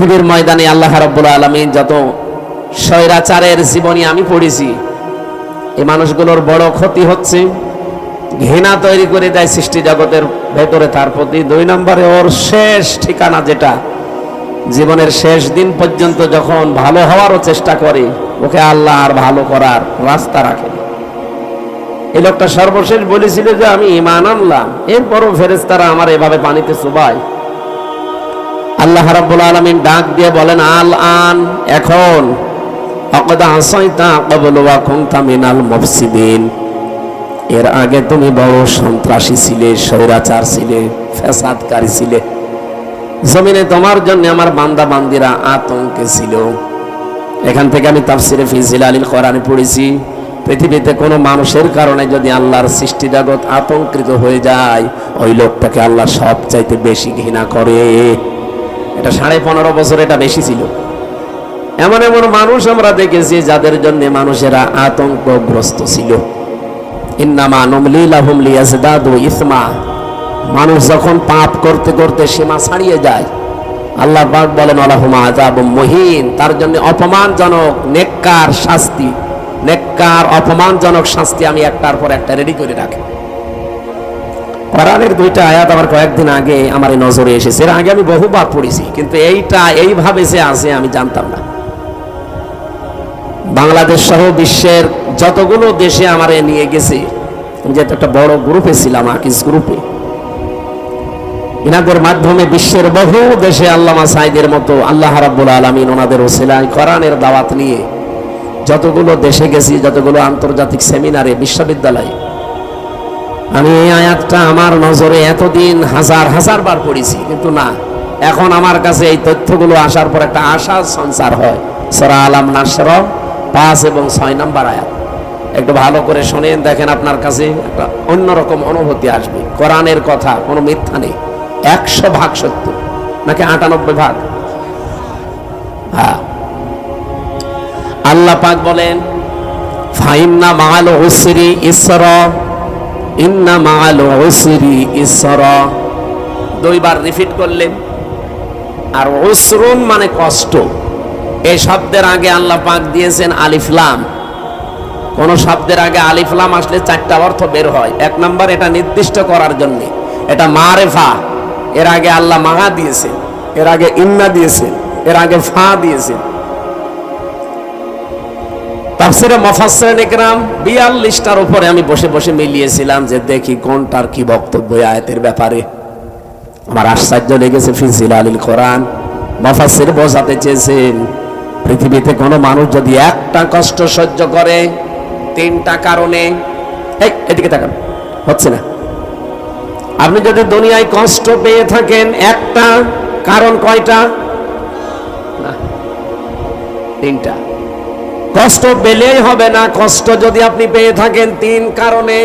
পৃথিবীর ময়দানে আল্লাহ রাব্বুল আলামিন যত স্বৈরাচারের জীবনী আমি পড়েছি, এই মানুষগুলোর বড় ক্ষতি হচ্ছে ঘৃণা তৈরি করে দেয় সৃষ্টি জগতের ভেতরে, তার প্রতি দুই নম্বরে ওর শেষ ঠিকানা যেটা, জীবনের শেষ দিন পর্যন্ত যখন ভালো হওয়ারও চেষ্টা করে, ওকে আল্লাহ আর ভালো করার রাস্তা রাখে এই লোকটা সর্বশেষ বলেছিল যে আমি ইমান আনলাম, এরপরও ফেরেস্তারা আমার এভাবে পানিতে চুবায়। আল্লাহ রাব্বুল আলামিন ডাক দিয়ে বলেন আল আন এখন। অকদা আসাইতা ক্বাবলু ওয়া কুনতা মিনাল মুফসিদিন। এর আগে তুমি বড় সন্ত্রাসী ছিলে, স্বৈরাচার ছিলে, ফ্যাসাদকারী ছিলে। জমিনে তোমার জন্য আমার বান্দা বান্দিরা আতঙ্কে ছিল। এখান থেকে আমি তাফসিরে ফিজিল আলীল কোরআনে পড়েছি, পৃথিবীতে কোনো মানুষের কারণে যদি আল্লাহর সৃষ্টি জগৎ আতঙ্কিত হয়ে যায়, ওই লোকটাকে আল্লাহ সবচাইতে বেশি ঘৃণা করে। এটা সাড়ে পনেরো বছর এটা বেশি ছিল। এমন এমন মানুষ আমরা দেখেছি যাদের জন্য মানুষেরা আতঙ্কগ্রস্ত ছিল। মানুষ যখন পাপ করতে করতে সীমা ছাড়িয়ে যায়, আল্লাহ পাক বলেন মহিন। তার জন্য অপমানজনক, নেককার শাস্তি, নেককার, অপমানজনক শাস্তি আমি একটার পর একটা রেডি করে রাখি। কোরআনের দুইটা আয়াত আমার কয়েকদিন আগে আমার নজরে এসেছে। এর আগে আমি বহুবার পড়েছি, কিন্তু এইটা এইভাবে যে আছে আমি জানতাম না। বাংলাদেশ সহ বিশ্বের যতগুলো দেশে আমারে নিয়ে গেছে যেহেতু একটা বড় গ্রুপে ছিলাম, আকিস গ্রুপে, ইনাদের মাধ্যমে বিশ্বের বহু দেশে আল্লামা সাইদের মতো আল্লাহ রাব্বুল আলমিন ওনাদের ওসিলায় কোরআনের দাওয়াত নিয়ে যতগুলো দেশে গেছি, যতগুলো আন্তর্জাতিক সেমিনারে, বিশ্ববিদ্যালয়ে আমি এই আয়াতটা আমার নজরে এতদিন হাজার হাজার বার পড়েছি, কিন্তু না। এখন আমার কাছে এই তথ্যগুলো আসার পর একটা আশার সঞ্চার হয়। সরা আলাম নাসর, পাঁচ এবং ছয় নাম্বার আয়াত। একটু ভালো করে শোনেন, দেখেন আপনার কাছে একটা অন্যরকম অনুভূতি আসবে। কোরআনের কথা, কোনো মিথ্যা নেই। একশো ভাগ সত্য, নাকি আটানব্বই ভাগ? হ্যাঁ। আল্লাহ পাক বলেন, ফাইন্না মাল ইসরা ইন্না মাল উসরি ইসরা। দুইবার রিপিট করলেন আর উসরুন মানে কষ্ট। এই শব্দের আগে আল্লাহ পাক দিয়েছেন আলিফলাম কোন শব্দের আগে আলিফলাম আসলে চারটা অর্থ বের হয়। এক নাম্বার, এটা নির্দিষ্ট করার জন্য। এটা মারেফা। এর আগে আল্লাহ মাহা দিয়েছেন। এর আগে ইন্না দিয়েছেন। এর আগে ফা দিয়েছেন। তাফসিরে মফাসসিরিন ইকরাম 42টার উপরে আমি বসে বসে মিলিয়েছিলাম যে দেখি কোনটার কি বক্তব্য আয়াতের ব্যাপারে। আমার আশ্চর্য লেগেছে ফিজিল আলিল কোরআন। মফাসসির বোঝাতে চেয়েছেন, পৃথিবীতে কোনো মানুষ যদি একটা কষ্ট সহ্য করে তিনটা কারণে এই এদিকে তাকান, হচ্ছে না। আপনি যদি দুনিয়ায় কষ্ট পেয়ে থাকেন, একটা কারণ কয়টা? না, তিনটা। কষ্ট পেলেই হবে না, কষ্ট যদি আপনি পেয়ে থাকেন তিন কারণে।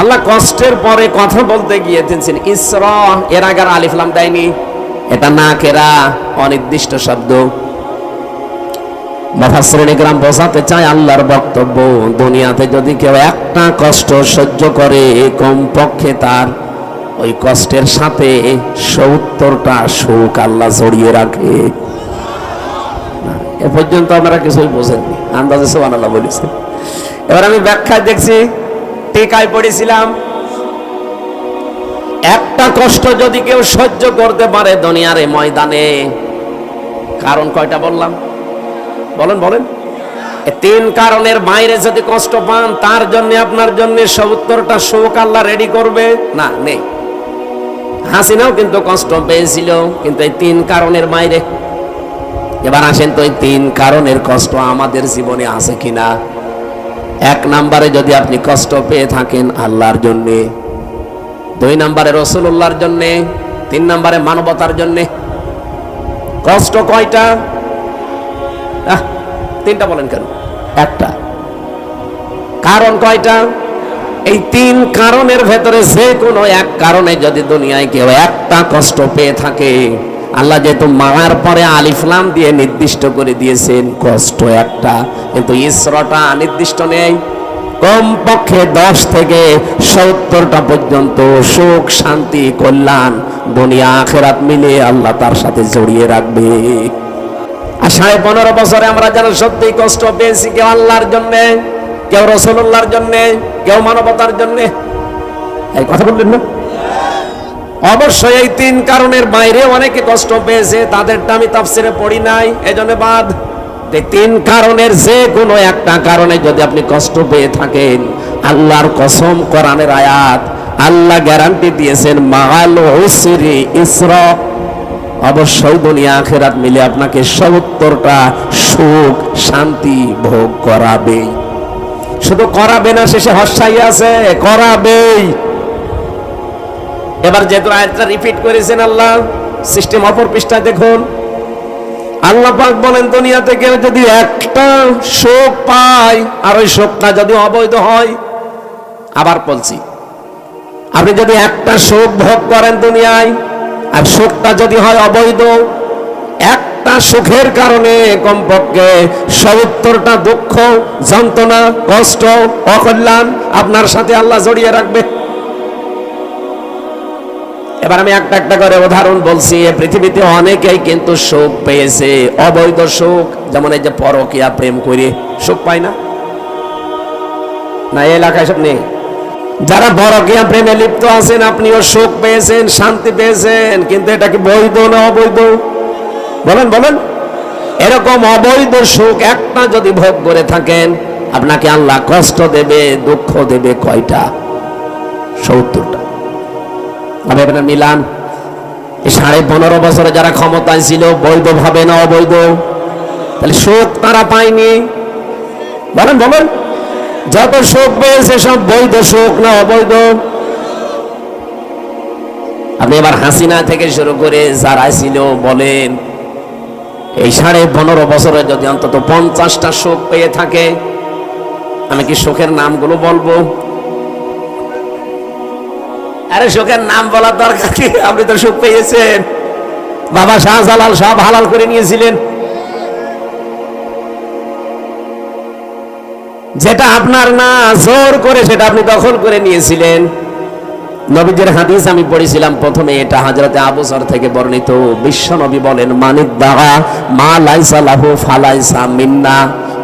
আল্লাহ কষ্টের পরে কথা বলতে গিয়ে গিয়েছেন, ইসর, এর আগে আলিফলাম দেয়নি। এটা না কেরা অনির্দিষ্ট শব্দ। মফাসরিনী গ্রাম বোঝাতে চায় আল্লাহর বক্তব্য, দুনিয়াতে যদি কেউ একটা কষ্ট সহ্য করে, কমপক্ষে তার ওই কষ্টের সাথে সত্তরটা সুখ আল্লাহ জড়িয়ে রাখে। এ পর্যন্ত আপনারা কিছুই বোঝেননি। আন্দাজে সোহান আল্লাহ বলেছে। এবার আমি ব্যাখ্যায় দেখছি, টিকায় পড়েছিলাম, একটা কষ্ট যদি কেউ সহ্য করতে পারে দুনিয়ার ময়দানে, কারণ কয়টা বললাম? বলেন বলেন। তিন কারণের বাইরে যদি কষ্ট পান, তার জন্য, আপনার জন্য সত্তরটা শোক আল্লাহ রেডি করবে? না, নেই। হাসিনাও কিন্তু কষ্ট পেয়েছিল, কিন্তু এই তিন কারণের বাইরে এবার আসেন তো এই তিন কারণের কষ্ট আমাদের জীবনে আছে কিনা? এক নাম্বারে যদি আপনি কষ্ট পেয়ে থাকেন আল্লাহর জন্যে, দুই নাম্বারে রসুল্লাহর জন্যে, তিন নাম্বারে মানবতার জন্যে। কষ্ট কয়টা? তিনটা বলেন কেন? একটা। কারণ কয়টা? এই তিন কারণের ভেতরে যে কোনো এক কারণে যদি দুনিয়ায় কেউ একটা কষ্ট পেয়ে থাকে আল্লাহ যেহেতু মারার পরে আলিফলাম দিয়ে নির্দিষ্ট করে দিয়েছেন, কষ্ট একটা। কিন্তু ইসরটা নির্দিষ্ট নেই। কমপক্ষে দশ থেকে সত্তরটা পর্যন্ত সুখ, শান্তি, কল্যাণ, দুনিয়া, আখেরাত মিলে আল্লাহ তার সাথে জড়িয়ে রাখবে। আর সাড়ে পনেরো বছরে আমরা যেন সত্যি কষ্ট পেয়েছি, কেউ আল্লাহর জন্য, কেউ রসুল্লাহর জন্য, কেউ মানবতার জন্য। এই কথা বললেন না? অবশ্যই এই তিন কারণের বাইরে অনেকে কষ্ট পেয়েছে, তাদেরটা আমি তাফসিরে পড়ি নাই। এজন্য বাদ তিন কারণের যে কোনো একটা কারণে যদি আপনি কষ্ট পেয়ে থাকেন, আল্লাহর কসম কোরআনের আয়াত, আল্লাহ গ্যারান্টি দিয়েছেন মাল উসরি ইসরা। অবশ্যই দুনিয়া আখেরাত মিলে আপনাকে সত্তরটা সুখ, শান্তি ভোগ করাবে শুধু করাবে না, শেষে হর্ষাই আছে, করাবেই। এবার যেহেতু আয়াতটা রিপিট করেছেন আল্লাহ সিস্টেম অপর পৃষ্ঠায় দেখুন। আল্লাহ পাক বলেন, দুনিয়াতে কেউ যদি একটা শোক পায়, আর ওই শোকটা যদি অবৈধ হয়, আবার বলছি, আপনি যদি একটা শোক ভোগ করেন দুনিয়ায়, আর শোকটা যদি হয় অবৈধ, একটা সুখের কারণে কমপক্ষে সত্তরটা দুঃখ, যন্ত্রণা, কষ্ট, অকল্যাণ আপনার সাথে আল্লাহ জড়িয়ে রাখবে। এবার আমি একটা একটা করে উদাহরণ বলছি পৃথিবীতে অনেকেই কিন্তু সুখ পেয়েছে, অবৈধ সুখ, যেমন এই যে পরকিয়া প্রেম করে সুখ পায় না? না, এই এলাকায় সব নেই। যারা পরকিয়া প্রেমে লিপ্ত আছেন, আপনিও সুখ পেয়েছেন, শান্তি পেয়েছেন, কিন্তু এটা কি বৈধ না অবৈধ? বলেন বলেন। এরকম অবৈধ সুখ একটা যদি ভোগ করে থাকেন, আপনাকে আল্লাহ কষ্ট দেবে, দুঃখ দেবে কয়টা? সত্তরটা। আমি আপনার মিলান। সাড়ে পনেরো বছরে যারা ক্ষমতায় ছিল, বৈধ ভাবে না অবৈধ, তাহলে শোক তারা পায়নি। বলেন বলেন। যত শোক পেয়েছে, সব বৈধ শোক না অবৈধ। আপনি এবার হাসিনা থেকে শুরু করে যারা ছিল, বলেন, এই সাড়ে পনেরো বছরে যদি অন্তত পঞ্চাশটা শোক পেয়ে থাকে, আমি কি শোকের নামগুলো বলব? আরে শোকের নাম বলার দরকার কি? আপনি তো সুখ পেয়েছেন। বাবা শাহজালাল সব হালাল করে নিয়েছিলেন। যেটা আপনার না, জোর করে সেটা আপনি দখল করে নিয়েছিলেন। নবীদের হাদিস আমি পড়েছিলাম প্রথমে, এটা হাজরতে আবুসর থেকে বর্ণিত। বিশ্ব নবী বলেন, মানিক দাগা, মা লাইসা লাহু ফালাইসা মিন্না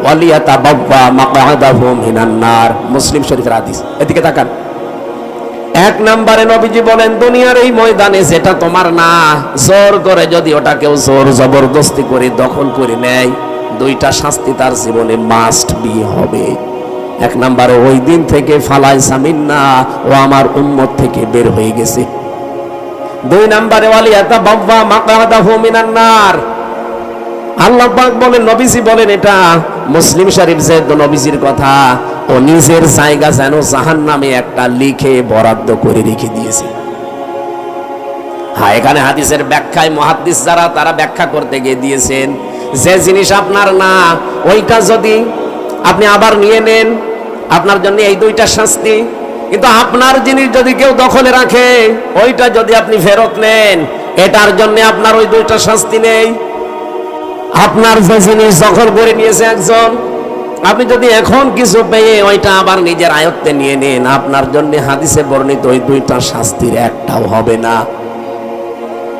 ওয়ালিয়াতা বাব্বা মাকাদাহু মিনান্নার মুসলিম শরীফের হাদিস। এদিকে তাকান। এক নম্বরে নবীজি বলেন, দুনিয়ার এই ময়দানে যেটা তোমার না, জোর করে যদি ওটা কেউ জোর জবরদস্তি করে দখল করে নেয়, দুইটা শাস্তি তার জীবনে মাস্ট বি হবে। এক নম্বরে, ওই দিন থেকে ফালাই সামিন না ও আমার উম্মত থেকে বের হয়ে গেছে। দুই নম্বরে, ওয়ালিয়াতা বাব্বা মাকাদাহু মিনান্নার আল্লাহ পাক বলেন, নবীজি বলেন এটা মুসলিম শরীফ যে নবীজির কথা ও নিজের জায়গা যেন জাহান নামে একটা লিখে বরাদ্দ করে রেখে দিয়েছে। হ্যাঁ এখানে হাদিসের ব্যাখ্যায় মহাদিস যারা, তারা ব্যাখ্যা করতে গিয়ে দিয়েছেন যে জিনিস আপনার না, ওইটা যদি আপনি আবার নিয়ে নেন, আপনার জন্য এই দুইটা শাস্তি। কিন্তু আপনার জিনিস যদি কেউ দখলে রাখে, ওইটা যদি আপনি ফেরত নেন, এটার জন্য আপনার ওই দুইটা শাস্তি নেই। আপনার যে জিনিস দখল করে নিয়েছে একজন আপনি যদি এখন কিছু পেয়ে ওইটা আবার নিজের আয়ত্তে নিয়ে নেন, আপনার জন্য হাদিসে বর্ণিত ওই দুইটা শাস্তির একটাও হবে না।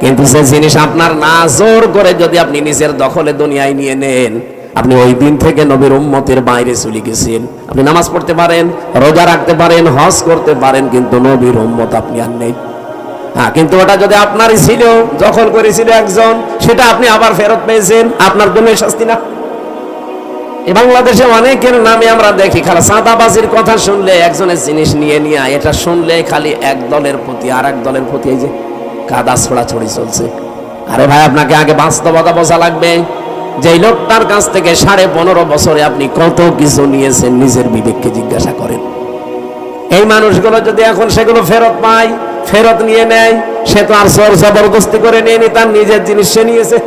কিন্তু যে জিনিস আপনার না জোর করে যদি আপনি নিজের দখলে দুনিয়ায় নিয়ে নেন, আপনি ওই দিন থেকে নবীর উম্মতের বাইরে চলে গেছেন। আপনি নামাজ পড়তে পারেন, রোজা রাখতে পারেন, হজ করতে পারেন, কিন্তু নবীর উম্মত আপনি আর নেই। হ্যাঁ কিন্তু ওটা যদি আপনারই ছিল, দখল করেছিল একজন, সেটা আপনি আবার ফেরত পেয়েছেন, আপনার জন্য শাস্তি না। বাংলাদেশে অনেকের নামে আমরা দেখি, খালি সাদাবাজির কথা শুনলে একজনের জিনিস নিয়ে নিয়ে এটা শুনলে খালি এক দলের প্রতি আর এক দলের প্রতি এই যে কাদা ছোড়াছড়ি চলছে। আরে ভাই, আপনাকে আগে বাস্তবতা বোঝা লাগবে যে লোকটার কাছ থেকে সাড়ে পনেরো বছরে আপনি কত কিছু নিয়েছেন, নিজের বিবেককে জিজ্ঞাসা করেন। এই মানুষগুলো যদি এখন সেগুলো ফেরত পায়, ফেরত নিয়ে নেয়, সে তো আর সর জবরদস্তি করে নিয়ে নি তার নিজের জিনিস সে নিয়েছে।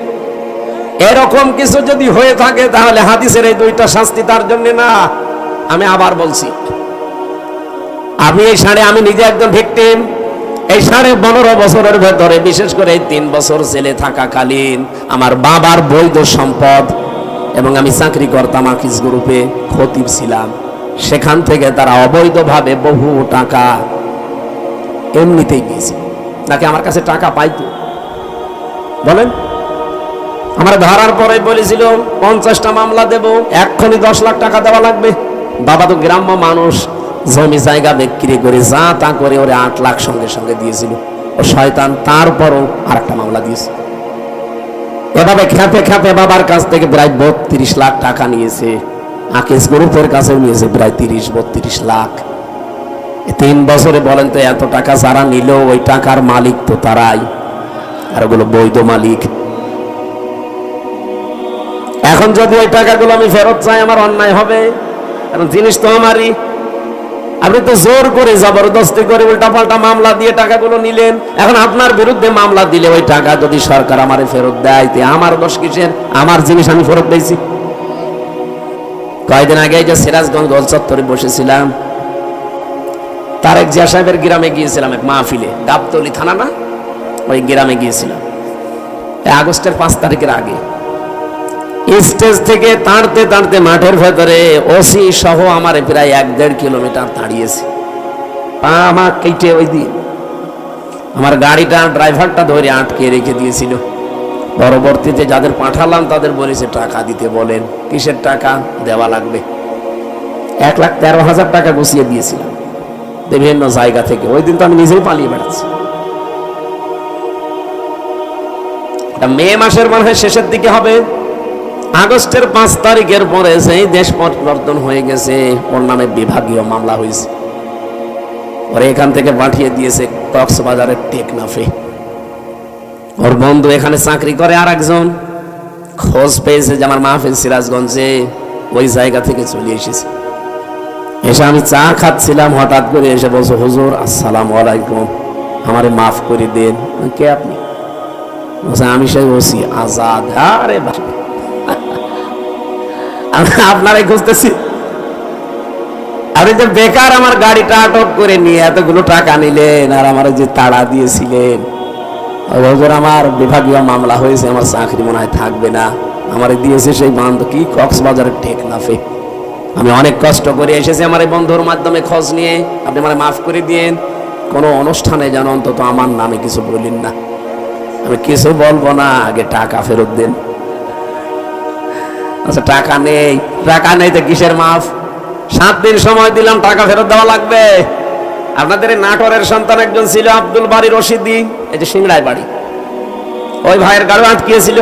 এরকম কিছু যদি হয়ে থাকে, তাহলে হাদিসের এই দুইটা শাস্তি তার জন্য না। আমি আবার বলছি আমি এই সাড়ে, আমি নিজে একজন ভিকটিম, এই সাড়ে পনেরো বছরের ভেতরে, বিশেষ করে এই তিন বছর জেলে থাকাকালীন, আমার বাবার বৈধ সম্পদ এবং আমি চাকরি করতাম আকিস গ্রুপে খতিব ছিলাম। সেখান থেকে তারা অবৈধভাবে বহু টাকা এমনিতেই নিয়েছে নাকি আমার কাছে টাকা পাইতো? বলেন। আমার ধরার পরে বলেছিল, পঞ্চাশটা মামলা দেব, এক্ষুনি দশ লাখ টাকা দেওয়া লাগবে। বাবা তো গ্রাম্য মানুষ, জমি জায়গা বিক্রি করে যা তা করে ওরে আট লাখ সঙ্গে সঙ্গে দিয়েছিল। ও শয়তান তারপরও আর একটা মামলা দিয়েছে। এভাবে খেপে খেপে বাবার কাছ থেকে প্রায় বত্রিশ লাখ টাকা নিয়েছে। আকিস গ্রুপের কাছেও নিয়েছে প্রায় তিরিশ, বত্রিশ লাখ। তিন বছরে বলেন তো, এত টাকা যারা নিল, ওই টাকার মালিক তো তারাই। আর ওগুলো বৈধ মালিক। এখন যদি ওই টাকাগুলো আমি ফেরত চাই, আমার অন্যায় হবে? কারণ জিনিস তো আমারই। আপনি তো জোর করে জবরদস্তি করে উল্টা পাল্টা মামলা দিয়ে টাকাগুলো নিলেন। এখন আপনার বিরুদ্ধে মামলা দিলে ওই টাকা যদি সরকার আমারে ফেরত দেয়, তে আমার দোষ কিসের? আমার জিনিস আমি ফেরত দিয়েছি কয়েকদিন আগে যে সিরাজগঞ্জ গোল চত্বরে বসেছিলাম, তারেক জিয়া সাহেবের গ্রামে গিয়েছিলাম এক মাহফিলে। গাবতলি থানা না? ওই গ্রামে গিয়েছিলাম। আগস্টের পাঁচ তারিখের আগে। স্টেজ থেকে তাড়তে তাড়তে মাঠের ভেতরে ওসি সহ আমার প্রায় এক দেড় কিলোমিটার দাঁড়িয়েছে। পা আমার কেটে ওই দিন আমার গাড়িটা ড্রাইভারটা ধরে আটকে রেখে দিয়েছিল। পরবর্তীতে যাদের পাঠালাম তাদের বলেছে, টাকা দিতে বলেন। কিসের টাকা? দেওয়া লাগবে। এক লাখ তেরো হাজার টাকা গুছিয়ে দিয়েছিলাম বিভিন্ন জায়গা থেকে। ওই দিন তো আমি নিজেই পালিয়ে বেড়াচ্ছি। মে মাসের মনে হয় শেষের দিকে হবে। আগস্টের পাঁচ তারিখের পরে সেই দেশ পরিবর্তন হয়ে গেছে। ওর নামে বিভাগীয় মামলা হয়েছে। ওরে এখান থেকে পাঠিয়ে দিয়েছে কক্সবাজারের টেকনাফে। ওর বন্ধু এখানে চাকরি করে আর একজন খোঁজ পেয়েছে যে আমার মাহফিল সিরাজগঞ্জে, ওই জায়গা থেকে চলে এসেছে। এসে আমি চা খাচ্ছিলাম, হঠাৎ করে এসে বলছো, হুজুর, আসসালাম আলাইকুম। আমারে মাফ করে দেন। কে আপনি? আমি সেই ওসি আজাদ। আরে আমি আপনারাই খুঁজতেছি। আপনি যে বেকার আমার গাড়িটা আটক করে নিয়ে এতগুলো টাকা নিলেন আর আমার যে তাড়া দিয়েছিলেন। ওই আমার বিভাগীয় মামলা হয়েছে, আমার চাকরি মনে হয় থাকবে না। আমার দিয়েছে সেই বান্ধব কি কক্সবাজারের টেকনাফে। আমি অনেক কষ্ট করে এসেছি আমার এই বন্ধুর মাধ্যমে খোঁজ নিয়ে। আপনি আমার মাফ করে দিন কোনো অনুষ্ঠানে যেন অন্তত আমার নামে কিছু বলিন না। আমি কিছু বলব না, আগে টাকা ফেরত দেন। আচ্ছা টাকা নেই। টাকা নেই তো কিসের মাফ সাত দিন সময় দিলাম, টাকা ফেরত দেওয়া লাগবে। আপনাদের নাটোরের সন্তান একজন ছিল আব্দুল বাড়ি রশিদি, এই যে সিংড়ায় বাড়ি। ওই ভাইয়ের গাড়ি আটকিয়েছিল।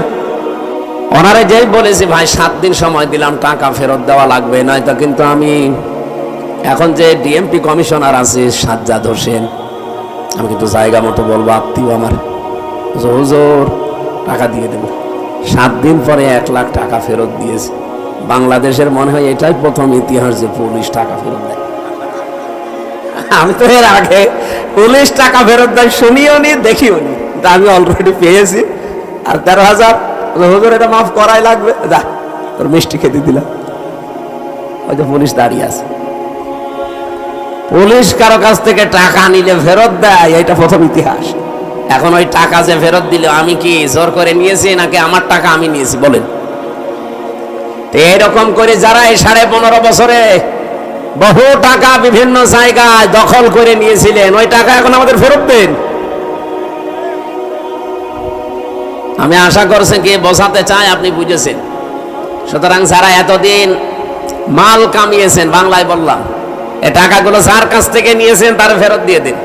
ওনারে যেই বলেছি, ভাই, সাত দিন সময় দিলাম, টাকা ফেরত দেওয়া লাগবে, নয়তো কিন্তু আমি এখন যে ডিএমপি কমিশনার আছে, সাজ্জাদ হোসেন, আমি কিন্তু জায়গা মতো বলব, আত্মীয় আমার। হুজুর, টাকা দিয়ে দেবো। সাত দিন পরে এক লাখ টাকা ফেরত দিয়েছে। বাংলাদেশের মনে হয় এটাই প্রথম ইতিহাস যে পুলিশ টাকা ফেরত দেয়। আমি তো এর আগে পুলিশ টাকা ফেরত দেয় শুনিও নি, দেখিও নি। আমি অলরেডি পেয়েছি। আর তেরো হাজার, হুজুর, এটা মাফ করাই লাগবে। যা, তোর মিষ্টি খেতে দিলাম। যে পুলিশ দাঁড়িয়ে আছে। পুলিশ কারও কাছ থেকে টাকা নিলে ফেরত দেয়, এটা প্রথম ইতিহাস। এখন ওই টাকা যে ফেরত দিল, আমি কি জোর করে নিয়েছি নাকি আমার টাকা আমি নিয়েছি? বলেন। তো এরকম করে যারা এই সাড়ে পনেরো বছরে বহু টাকা বিভিন্ন জায়গায় দখল করে নিয়েছিলেন, ওই টাকা এখন আমাদের ফেরত দেন। আমি আশা করছেন কি বোঝাতে চাই, আপনি বুঝেছেন। সুতরাং যারা এতদিন মাল কামিয়েছেন, বাংলায় বললাম এ টাকাগুলো যার কাছ থেকে নিয়েছেন তার ফেরত দিয়ে দিন।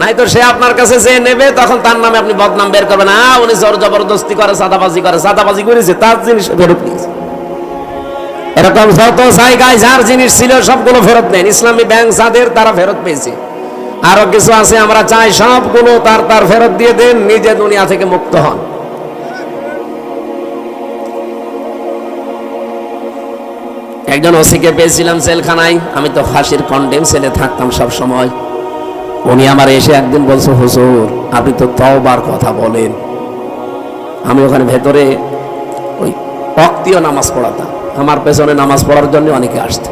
নাই তো সে আপনার কাছে যে নেবে, তখন তার নামে আপনি বদনাম বের করবেন। না উনি জোর জবরদস্তি করে সাদাবাজি করে সাদাবাজি করেছে, তার জিনিস ফেরত নিয়েছে। এরকম যত জায়গায় যার জিনিস ছিল, সবগুলো ফেরত নেন। ইসলামী ব্যাংক যাদের, তারা ফেরত পেয়েছে। আরও কিছু আছে, আমরা চাই সবগুলো তার তার ফেরত দিয়ে দেন, নিজে দুনিয়া থেকে মুক্ত হন। একজন ওসিকে পেয়েছিলাম জেলখানায়, আমি তো ফাঁসির কন্ডেম সেলে থাকতাম সব সময় উনি আমার এসে একদিন বলছে, হুজুর, আপনি তো তওবার কথা বলেন। আমি ওখানে ভেতরে ওই অক্তীয় নামাজ পড়াতাম। আমার পেছনে নামাজ পড়ার জন্য অনেকে আসতো।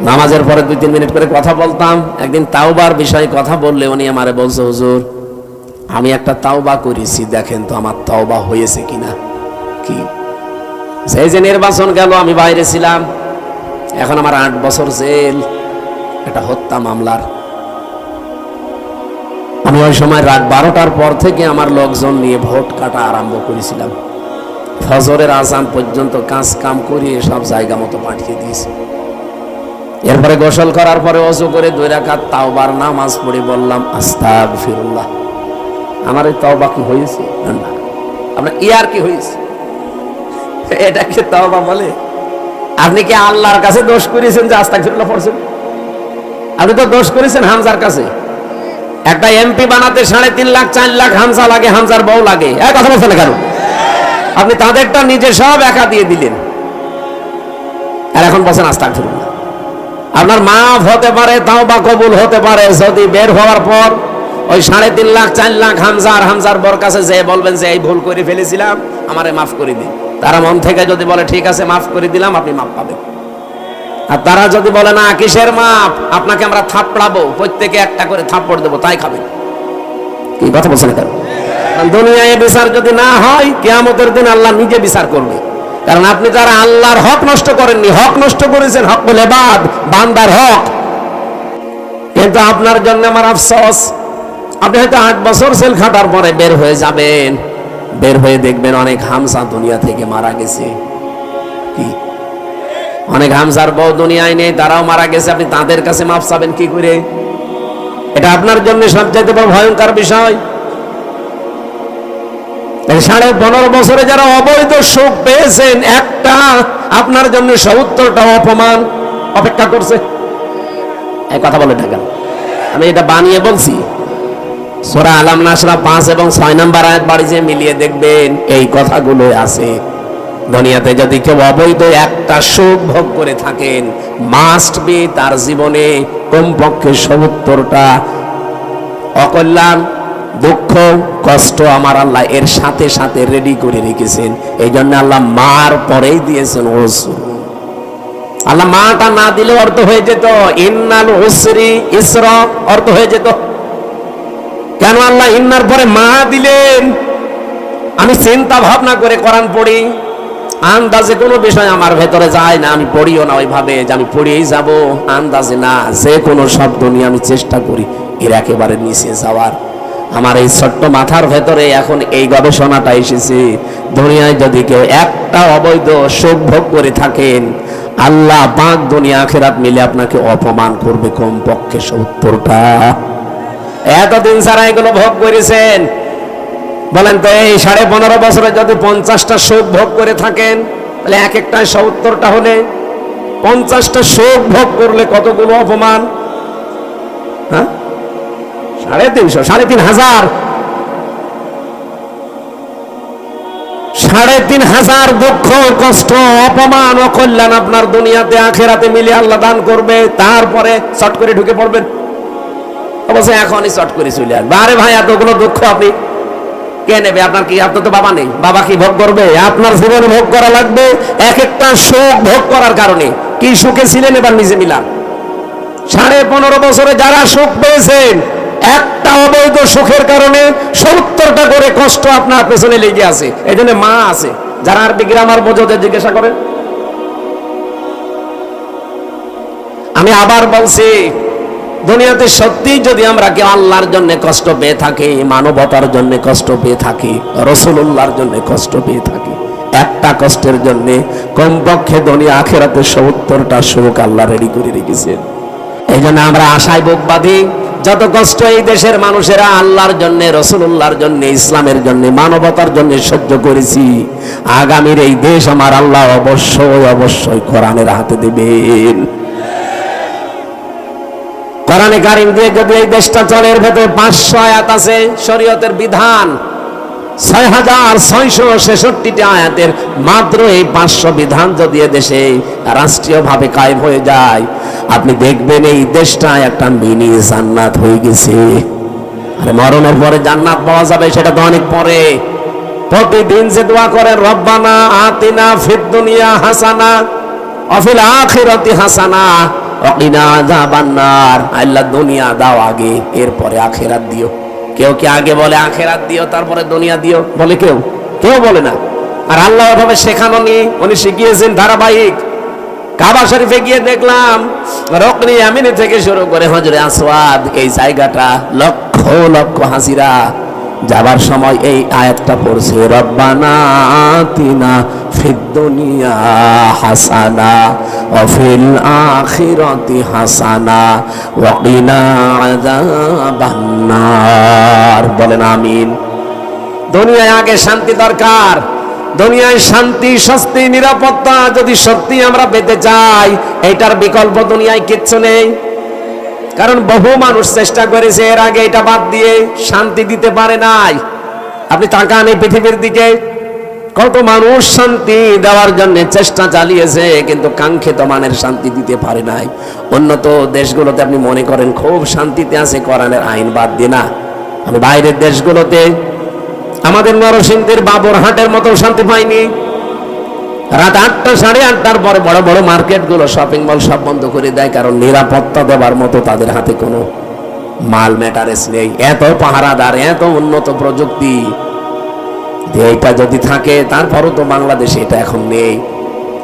নামাজের পরে দুই তিন মিনিট করে কথা বলতাম। একদিন তাওবার বিষয়ে কথা বললে উনি আমারে বলছে, হুজুর, আমি একটা তাওবা করেছি, দেখেন তো আমার তাওবা হয়েছে কিনা। কি? সেই যে নির্বাচন গেল, আমি বাইরে ছিলাম। এখন আমার আট বছর জেল। একটা হত্যা মামলার আমি ওই সময় রাত বারোটার পর থেকে আমার লোকজন নিয়ে ভোট কাটা আরম্ভ করেছিলাম। ফজরের আজান পর্যন্ত কাজ কাম করিয়ে সব জায়গা মতো পাঠিয়ে দিয়েছি। এরপরে গোসল করার পরে অজু করে দুই রাকাত তাওবার নামাজ পড়ে বললাম আস্তাগ ফিরুল্লাহ আমার এই তাওবা কি হয়েছে? না, আপনার ইয়ার কি হয়েছে? এটা এটাকে তাওবা বলে। আপনি কি আল্লাহর কাছে দোষ করেছেন যে আস্তাগ ফিরুল্লাহ পড়ছেন? আপনি তো দোষ করেছেন হামজার কাছে। একটা এমপি বানাতে সাড়ে তিন লাখ, চার লাখ হামসা লাগে হামসার বউ লাগে। এক কথা বলছেন কেন? আপনি তাদেরটা নিজে সব একা দিয়ে দিলেন। আর এখন বলছেন আস্তাগ ফিরুল্লাহ আপনার মাফ হতে পারে তাও বা কবুল হতে পারে, যদি বের হওয়ার পর ওই সাড়ে তিন লাখ, চার লাখ হামজার হামজার বর কাছে যে বলবেন যে, এই ভুল করে ফেলেছিলাম, আমারে মাফ করে দিন। তারা মন থেকে যদি বলে, ঠিক আছে, মাফ করে দিলাম, আপনি মাফ পাবেন। আর তারা যদি বলে, না, কিসের মাপ? আপনাকে আমরা থাপড়াবো, প্রত্যেকে একটা করে থাপ্পড় দেবো, তাই খাবেন কি কথা বলছেন কেন দুনিয়ায় বিচার যদি না হয়, কেয়ামতের দিন আল্লাহ নিজে বিচার করবে। কারণ আপনি তারা আল্লাহর হক নষ্ট করেননি, হক নষ্ট করেছেন, হক বলে বাদ, বান্দার হক। কিন্তু আপনার জন্য আমার আফসোস, আপনি হয়তো আট বছর সেল খাটার পরে বের হয়ে যাবেন, বের হয়ে দেখবেন অনেক হামসা দুনিয়া থেকে মারা গেছে। কি? অনেক হামসার বউ দুনিয়ায় নেই, তারাও মারা গেছে, আপনি তাদের কাছে মাপ চাবেন কি করে? এটা আপনার জন্য সবচাইতে বড় ভয়ঙ্কর বিষয়। সাড়ে পনেরো বছরে যারা অবৈধ সুখ পেয়েছেন, একটা আপনার জন্য সত্তরটা অপমান অপেক্ষা করছে। এই কথা বলে থাকেন আমি এটা বানিয়ে বলছি, সোরা আলাম নাসরা পাঁচ এবং ছয় নাম্বার আয়াত বাড়ি যে মিলিয়ে দেখবেন, এই কথাগুলো আছে। দুনিয়াতে যদি কেউ অবৈধ একটা সুখ ভোগ করে থাকেন মাস্ট বি তার জীবনে কমপক্ষে সত্তরটা অকল্যাণ, দুঃখ, কষ্ট আমার আল্লাহ এর সাথে সাথে রেডি করে রেখেছেন। এই জন্য আল্লাহ মার পরেই দিয়েছেন ওসুর আল্লাহ মাটা না দিলে অর্থ হয়ে যেত। ইন্নাল উসরি ইসরা অর্থ হয়ে যেত। কেন আল্লাহ ইন্নার পরে মা দিলেন? আমি চিন্তা ভাবনা করে কোরআন পড়ি। আন্দাজে কোনো বিষয় আমার ভেতরে যায় না, আমি পড়িও না ওইভাবে যে আমি পড়িয়েই যাব। আন্দাজে না, যে কোনো শব্দ নিয়ে আমি চেষ্টা করি, এর একেবারে নিচে যাওয়ার। আমার এই ছোট্ট মাথার ভেতরে এখন এই গবেষণাটা এসেছে। দুনিয়ায় যদি কেউ একটা অবৈধ সুখ ভোগ করে থাকেন, আল্লাহ পাক দুনিয়া আখেরাত মিলে আপনাকে অপমান করবে কমপক্ষে সত্তরটা। এতদিন ছাড়া এগুলো ভোগ করেছেন বলেন তো, এই সাড়ে পনেরো বছরে যদি পঞ্চাশটা সুখ ভোগ করে থাকেন, তাহলে এক একটা সত্তরটা হলে পঞ্চাশটা সুখ ভোগ করলে কতগুলো অপমান? হ্যাঁ? সাড়ে তিনশো, সাড়ে তিন হাজার। সাড়ে তিন হাজার দুঃখ, কষ্ট, অপমান, অকল্যাণ আপনার দুনিয়াতে, আখেরাতে মিলে আল্লাহ দান করবে, তারপরে চট করে ঢুকে পড়বেন। অবশ্য এখনই চট করে চলে আসবে। আরে ভাই, এতগুলো দুঃখ আপনি কে নেবে? আপনার কি, আপনার তো বাবা নেই। বাবা কি ভোগ করবে? আপনার জীবনে ভোগ করা লাগবে এক একটা সুখ ভোগ করার কারণে। কি সুখে ছিলেন এবার নিজে মিলান। সাড়ে পনেরো বছরে যারা সুখ পেয়েছেন, একটা অবৈধ সুখের কারণে সত্তরটা করে কষ্ট আপনার পেছনে লেগে আছে। এই জন্য মা আছে। যারা আরবি গ্রামার বোঝোদের জিজ্ঞাসা করেন। আমি আবার বলছি দুনিয়াতে সত্যি যদি আমরা কেউ আল্লাহর জন্য কষ্ট পেয়ে থাকি, মানবতার জন্য কষ্ট পেয়ে থাকি রসুল্লাহর জন্য কষ্ট পেয়ে থাকি, একটা কষ্টের জন্য কমপক্ষে দুনিয়া আখেরাতে সত্তরটা সুখ আল্লাহ রেডি করে রেখেছেন এই জন্য আমরা আশায় বুক বাঁধি, যত কষ্ট এই দেশের মানুষেরা আল্লাহর জন্য রসুল্লাহর জন্য, ইসলামের জন্য, মানবতার জন্য সহ্য করেছি, আগামীর এই দেশ আমার আল্লাহ অবশ্যই অবশ্যই কোরআনের হাতে দেবেন। কোরআনে কারিম দিয়ে যদি এই দেশটা চলে, এর ভেতরে পাঁচশো আয়াত আছে, শরীয়তের বিধান। ছয় হাজার ছয়শো ছেষট্টিটি আয়াতের মাত্র এই পাঁচশো বিধান যদি দেশে রাষ্ট্রীয়ভাবে কায়েম হয়ে যায়, আপনি দেখবেন এই দেশটা একটা মিনি জান্নাত হয়ে গেছে। আরে মরণের পরে জান্নাত পাওয়া যাবে, সেটা তো অনেক পরে। প্রতিদিন যে দোয়া করে, রব্বানা আতিনা ফিদ দুনিয়া হাসানা, অফিল আখিরাতি হাসানা অকিনা আযাবান্নার। আল্লাহ দুনিয়া দাও আগে, এরপরে আখেরাত দিও। কেউ কি আগে বলে আখেরাত দিও, তারপরে দুনিয়া দিও? বলে কেউ। কেউ বলে না। আর আল্লাহ এভাবে শেখানো নি উনি শিখিয়েছেন ধারাবাহিক। কাবা শরীফে গিয়ে দেখলাম, রকনি আমিনি থেকে শুরু করে হজরে আসওয়াদ, এই জায়গাটা লক্ষ লক্ষ হাসিরা যাবার সময় এই আয়াতটা পড়ছে, রব্বানা আতিনা ফিদ দুনিয়া হাসানা ওয়া ফিল আখিরাতি হাসানা ওয়া কিনা আযাবান বলেন, আমিন। দুনিয়ায় আগে শান্তি দরকার, দুনিয়ায় শান্তি, স্বস্তি, নিরাপত্তা যদি সত্যি আমরা পেতে চাই, এটার বিকল্প দুনিয়ায় কিচ্ছু নেই। কারণ বহু মানুষ চেষ্টা করেছে এর আগে এটা বাদ দিয়ে শান্তি দিতে পারে নাই। আপনি তাকান এই পৃথিবীর দিকে। কত মানুষ শান্তি দেওয়ার জন্য চেষ্টা চালিয়েছে, কিন্তু কাঙ্ক্ষিত মানের শান্তি দিতে পারে নাই। উন্নত দেশগুলোতে আপনি মনে করেন খুব শান্তিতে আছে, কোরআনের আইন বাদ দিয়ে না। আমি বাইরের দেশগুলোতে, আমাদের নরসিংদীর বাবর হাটের মতো শান্তি পাইনি। রাত আটটা সাড়ে আটটার পরে বড় বড় মার্কেটগুলো শপিং মল সব বন্ধ করে দেয়, কারণ নিরাপত্তা দেবার মতো তাদের হাতে কোনো মাল ম্যাটারেস নেই। এত পাহারাদার, এত উন্নত প্রযুক্তি। এইটা যদি থাকে, তারপরও তো বাংলাদেশে এটা এখন নেই।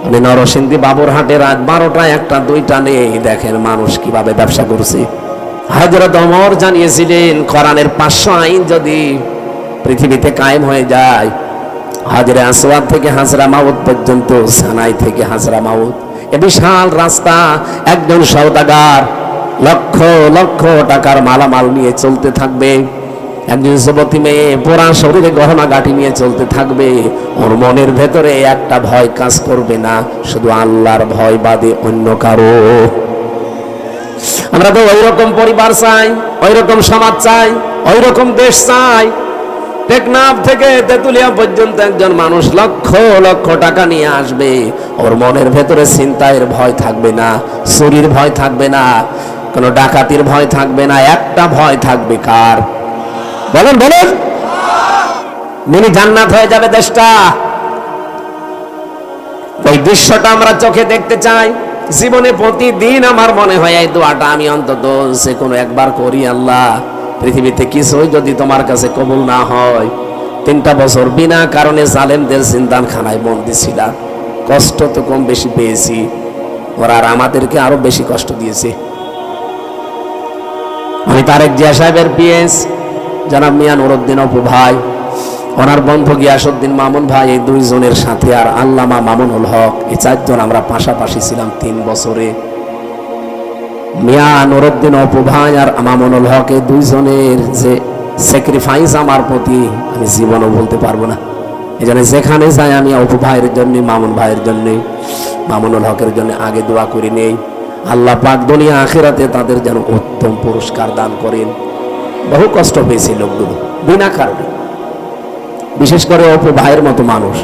আমি নরসিংদী বাবুরহাটে রাত বারোটা একটা, দুইটা নেই। দেখেন মানুষ কীভাবে ব্যবসা করছে। হজরত অমর জানিয়েছিলেন, কোরআনের পাঁচশো আইন যদি পৃথিবীতে কায়েম হয়ে যায় হাজরে আসওয়াদ থেকে হাজরা মাউদ পর্যন্ত, সানাই থেকে হাজরা মাউদ এ বিশাল রাস্তা, একজন সওদাগার, লক্ষ লক্ষ টাকার মালামাল নিয়ে চলতে থাকবে। একজন যুবতী মেয়ে পোড়া শরীরে গহনা গাঠি নিয়ে চলতে থাকবে। ওর মনের ভেতরে একটা ভয় কাজ করবে না, শুধু আল্লাহর ভয় বাদে অন্য কারও। আমরা তো ওই রকম পরিবার চাই ওই রকম সমাজ চাই ওই রকম দেশ চাই টেকনাফ থেকে তেতুলিয়া পর্যন্ত একজন মানুষ লক্ষ লক্ষ টাকা নিয়ে আসবে। ওর মনের ভেতরে চিন্তায়ের ভয় থাকবে না, চুরির ভয় থাকবে না, কোনো ডাকাতির ভয় থাকবে না, একটা ভয় থাকবে কার? বলেন বলেন। মিনি জান্নাত হয়ে যাবে দেশটা। ওই দৃশ্যটা আমরা চোখে দেখতে চাই। জীবনে প্রতিদিন আমার মনে হয় এই দোয়াটা আমি অন্তত সে কোনো একবার করি, আল্লাহ। পৃথিবীতে কিছুই যদি তোমার কাছে কবুল না হয়, তিনটা বছর বিনা কারণে জালেমদের জিন্দান খানায় বন্দি ছিলাম কষ্ট তো কম বেশি পেয়েছি, ওরা আর আমাদেরকে আরও বেশি কষ্ট দিয়েছে। আমি তারেক জিয়া সাহেবের পিএস, জনাব মিয়া নুরুদ্দিন অপু ভাই, ওনার বন্ধু গিয়াসুদ্দিন মামুন ভাই, এই দুইজনের সাথে আর আল্লামা মামুনুল হক, এই চারজন আমরা পাশাপাশি ছিলাম তিন বছরে। মিয়া নুরুদ্দিন অপু ভাই আর মামুনুল হক এই দুইজনের যে স্যাক্রিফাইস আমার প্রতি আমি জীবনও বলতে পারব না। এই জন্য যেখানে যাই আমি অপু ভাইয়ের জন্য, মামুন ভাইয়ের জন্যে, মামুনুল হকের জন্য আগে দোয়া করি নেই। আল্লাহ পাক দুনিয়া আখেরাতে তাদের যেন উত্তম পুরস্কার দান করেন। বহু কষ্ট পেয়েছে লোকগুলো, বিনা কারণে। বিশেষ করে অপু ভাইয়ের মতো মানুষ।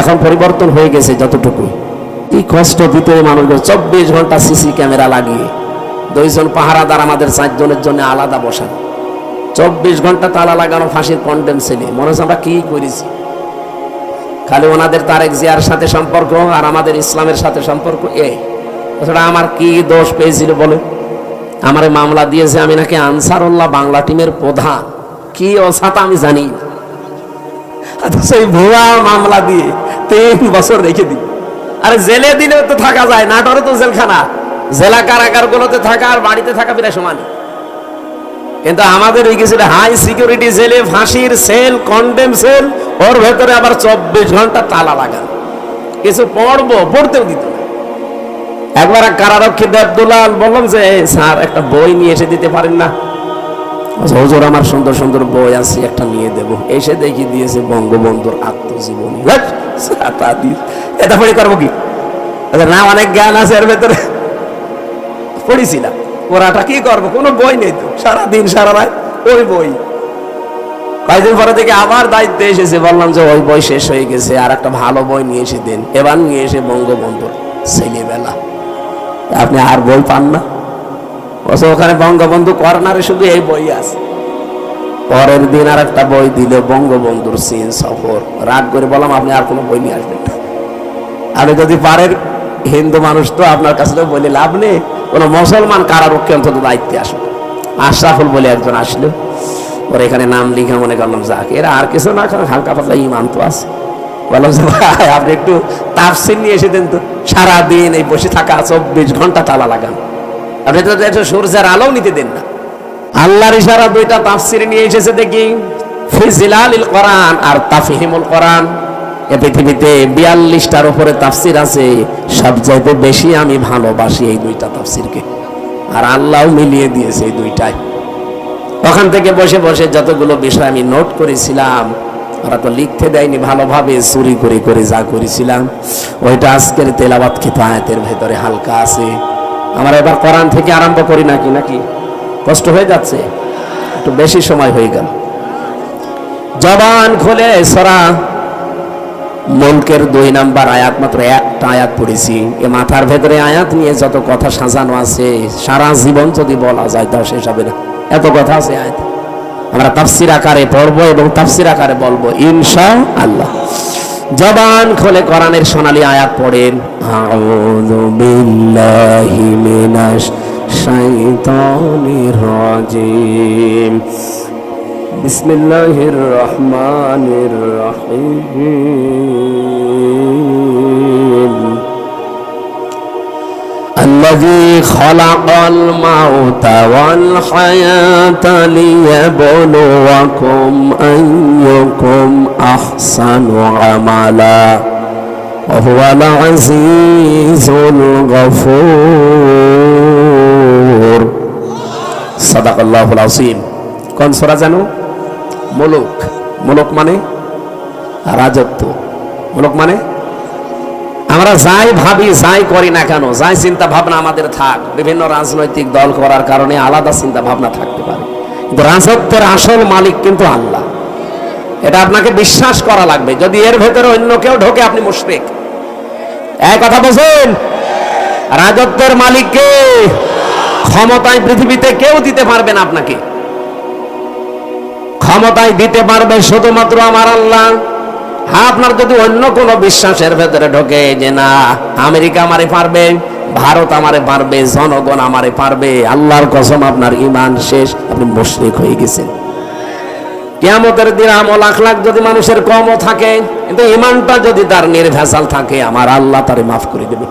এখন পরিবর্তন হয়ে গেছে যতটুকু কি কষ্ট দিতে মানুষগুলো, চব্বিশ ঘণ্টা সিসি ক্যামেরা লাগিয়ে। দুইজন পাহারাদার আমাদের চারজনের জন্য আলাদা বসান। চব্বিশ ঘণ্টা তালা লাগানো ফাঁসির কন্ডেম ছেলে মনে হচ্ছে আমরা কি করেছি? খালি ওনাদের তারেক জিয়ার সাথে সম্পর্ক আর আমাদের ইসলামের সাথে সম্পর্ক এই তাছাড়া আমার কি দোষ পেয়েছিল বলে? আমার মামলা দিয়েছে আমি নাকি আনসারুল্লাহ বাংলা টিমের প্রধান। কি অসাতা আমি জানি সেই ভুয়া মামলা দিয়ে তিন বছর রেখে দিই। আরে জেলে দিলেও তো থাকা যায়, নাটোরে তো জেলখানা। জেলা কারাগার গুলোতে থাকা আর বাড়িতে থাকা প্রায় সমান। কিন্তু আমাদের ওই কিছু হাই সিকিউরিটি জেলে ফাঁসির সেল কন্ডেম সেল ওর ভেতরে আবার চব্বিশ ঘণ্টা তালা লাগান। কিছু পড়ব পড়তেও দিত। একবার এক কারারক্ষী দেবদুলাল বললাম যে স্যার একটা বই নিয়ে এসে দিতে পারেন না? হুজুর আমার সুন্দর সুন্দর বই আছে একটা নিয়ে দেব। এসে দেখি দিয়েছে বঙ্গবন্ধুর আত্মজীবনী। এটা পড়ে করব কি? বলছে, না অনেক জ্ঞান আছে এর ভেতরে। পড়েছিলাম। ওরাটা কি করব? কোনো বই নেই তো। সারা দিন সারা রাত ওই বই। কয়েকদিন পরে থেকে আবার দায়িত্বে এসেছে। বললাম যে ওই বই শেষ হয়ে গেছে, আর একটা ভালো বই নিয়ে এসে দেন। এবার নিয়ে এসে বঙ্গবন্ধুর ছেলেবেলা। আপনি আর বই পান না? বলছে ওখানে বঙ্গবন্ধু কর্নারে শুধু এই বই আছে। পরের দিন আর একটা বই দিল বঙ্গবন্ধুর সিন সফর। রাগ করে বললাম, আপনি আর কোনো বই নিয়ে আসবেন না। আপনি যদি পারেন হিন্দু মানুষ তো আপনার কাছে বলে লাভ নেই। কোনো মুসলমান কারারক্ষী অন্তত দায়িত্বে আসুক। আশরাফুল বলে একজন আসলো। ওর এখানে নাম লিখে মনে করলাম, যাক, এরা আর কিছু না কারণ হালকা পাতলা ইমান তো আছে। ভাই, আপনি একটু তাফসির নিয়ে এসে দেন তো। সারাদিন এই বসে থাকা, চব্বিশ ঘণ্টা তালা লাগান। আপনি তো সূর্যের আলো নিতে দেন না। আল্লাহর ইশারা দুইটা তাফসির নিয়ে এসেছে দেখি। ফিজিলালিল কোরআন আর তাফহিমুল কোরআন। এ পৃথিবীতে বিয়াল্লিশটার উপরে তাফসির আছে, সবচাইতে বেশি আমি ভালোবাসি এই দুইটা তাফসিরকে। আর আল্লাহ মিলিয়ে দিয়েছে এই দুইটাই। ওখান থেকে বসে বসে যতগুলো বিষয় আমি নোট করেছিলাম, ওরা তো লিখতে দেয়নি, ভালোভাবে চুরি করে করে যা করেছিলাম। ওইটা আজকের তেলাবাত খেতে আয়াতের ভেতরে হালকা আছে। আমার এবার কোরআন থেকে আরম্ভ করি নাকি নাকি? কষ্ট হয়ে যাচ্ছে? একটু বেশি সময় হয়ে গেল। জবান খুলে সরা। মুলকের দুই নাম্বার আয়াত মাত্র একটা আয়াত পড়েছি। এ মাথার ভেতরে আয়াত নিয়ে যত কথা সাজানো আছে, সারা জীবন যদি বলা যায় তাও শেষ হবে না। এত কথা আছে আয়াত। আমরা তাফসির আকারে পড়ব এবং তাফসির আকারে বলব ইনশা আল্লাহ জবান খোলে কোরআনের সোনালি আয়াত পড়েন। আউযু বিল্লাহি মিনাশ শাইতানির রাজিম। বিসমিল্লাহির রহমানির রহিম الذي خلق الموت والحياة ليبلوكم أيكم أحسن عملا وهو العزيز الغفور صدق الله العظيم কোন সূরা জানো মুলুক। মুলুক মানে রাজত্ব। মুলুক মানে আমরা যাই ভাবি, যাই করি না কেন, যাই চিন্তা ভাবনা আমাদের থাক, বিভিন্ন রাজনৈতিক দল করার কারণে আলাদা চিন্তা ভাবনা থাকতে পারে। কিন্তু রাজত্বের আসল মালিক কিন্তু আল্লাহ। এটা আপনাকে বিশ্বাস করা লাগবে। যদি এর ভেতরে অন্য কেউ ঢোকে, আপনি মুশরিক। এক কথা বলছেন? রাজত্বের মালিককে ক্ষমতায় পৃথিবীতে কেউ দিতে পারবে না আপনাকে। ক্ষমতায় দিতে পারবে শুধুমাত্র আমার আল্লাহ। হ্যাঁ আপনার যদি অন্য কোনো বিশ্বাসের ভেতরে ঢোকে যে না, আমেরিকা আমারে পারবে, ভারত আমারে পারবে, জনগণ আমারে পারবে, আল্লাহর কসম আপনার ইমান শেষ, আপনি মুশরিক হয়ে গেছেন। কিয়ামতের দিন আমল লাখ লাখ যদি মানুষের কমও থাকে, কিন্তু ইমানটা যদি তার নির্ভেসাল থাকে, আমার আল্লাহ তারে মাফ করে দেবে।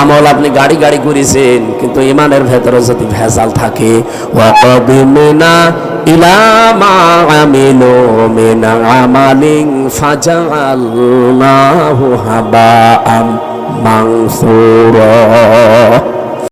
আমল আপনি গাড়ি গাড়ি করেছেন, কিন্তু ইমানের ভেতরে যদি ভেজাল থাকে ওয়াকাদিমিনা ইলা মা আমিলু আমালিন ফাজআলনাহু হাবাআম মানসুরা।